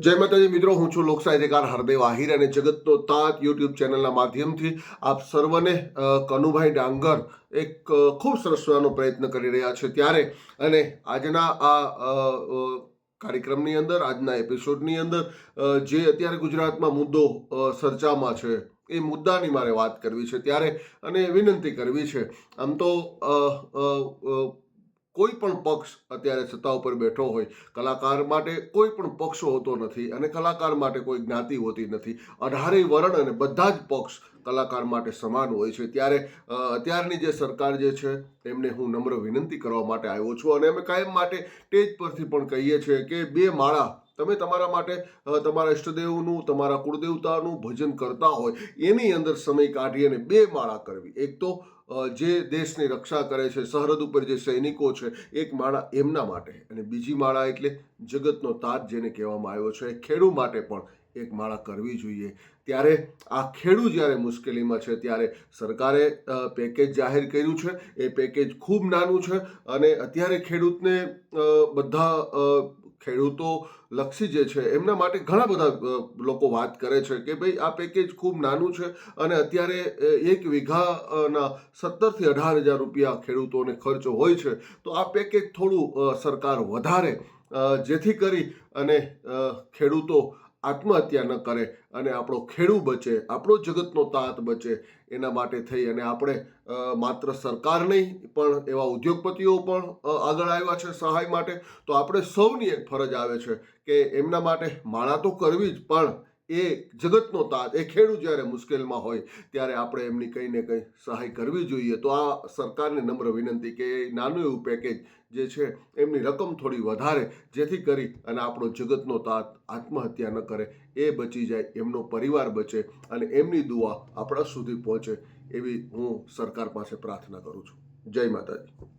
જય માતાજી, મિત્રો, હું છું લોક સાહિત્યકાર હરદેવ આહિર અને જગતનો તાત યુટ્યુબ ચેનલના માધ્યમથી આપ સર્વને કનુભાઈ ડાંગર એક ખૂબ સરસ પ્રયત્ન કરી રહ્યા છે ત્યારે. અને આજના આ કાર્યક્રમની અંદર, આજના એપિસોડની અંદર જે અત્યારે ગુજરાતમાં મુદ્દો ચર્ચામાં છે, એ મુદ્દાની મારે વાત કરવી છે ત્યારે અને વિનંતી કરવી છે. આમ તો કોઈ પણ પક્ષ અત્યારે સત્તા ઉપર બેઠો હોય, કલાકાર માટે કોઈ પણ પક્ષ હોતો નથી અને કલાકાર માટે કોઈ જ્ઞાતિ હોતી નથી. અઢારેય વર્ણ અને બધા જ પક્ષ કલાકાર માટે સમાન હોય છે. ત્યારે અત્યારની જે સરકાર જે છે, એમને હું નમ્ર વિનંતી કરવા માટે આવ્યો છું અને અમે કાયમ માટે સ્ટેજ પરથી પણ કહીએ છીએ કે બે માળા તમે તમારા માટે તમારા ઇષ્ટદેવનું તમારા કુળદેવતાનું ભજન કરતા હોય, એની અંદર સમય કાઢી અને બે માળા કરવી. એક તો જે દેશની રક્ષા કરે છે, સરહદ ઉપર જે સૈનિકો છે, એક માળા એમના માટે. અને બીજી માળા એટલે જગતનો તાજ જેને કહેવામાં આવ્યો છે, ખેડૂ માટે પણ એક માળા કરવી જોઈએ. ત્યારે આ ખેડૂ જ્યારે મુશ્કેલીમાં છે, ત્યારે સરકારે પેકેજ જાહેર કર્યું છે, એ પેકેજ ખૂબ નાનું છે અને અત્યારે ખેડૂતને બધા ખેડૂતો લક્ષી જે છે, એમના માટે ઘણા બધા લોકો વાત કરે છે કે ભાઈ આ પેકેજ ખૂબ નાનું છે અને અત્યારે એક વીઘાના સત્તરથી અઢાર હજાર રૂપિયા ખેડૂતોને ખર્ચો હોય છે. તો આ પેકેજ થોડું સરકાર વધારે જેથી કરી અને ખેડૂતો આત્મહત્યા ન કરે અને આપણો ખેડૂ બચે, આપણો જગતનો તાત બચે, એના માટે થઈ અને આપણે માત્ર સરકાર નહીં, પણ એવા ઉદ્યોગપતિઓ પણ આગળ આવ્યા છે સહાય માટે. તો આપણે સૌની એક ફરજ આવે છે કે એમના માટે માળા તો કરવી જ, પણ એ જગતનો તાત, એ ખેડૂત જ્યારે મુશ્કેલમાં હોય, ત્યારે આપણે એમની કંઈ ને કંઈ સહાય કરવી જોઈએ. તો આ સરકારને નમ્ર વિનંતી કે એ નાનું એવું પેકેજ જે છે, એમની રકમ થોડી વધારે, જેથી કરી અને આપણો જગતનો તાત આત્મહત્યા ન કરે, એ બચી જાય, એમનો પરિવાર બચે અને એમની દુઆ આપણા સુધી પહોંચે એવી હું સરકાર પાસે પ્રાર્થના કરું છું. જય માતાજી.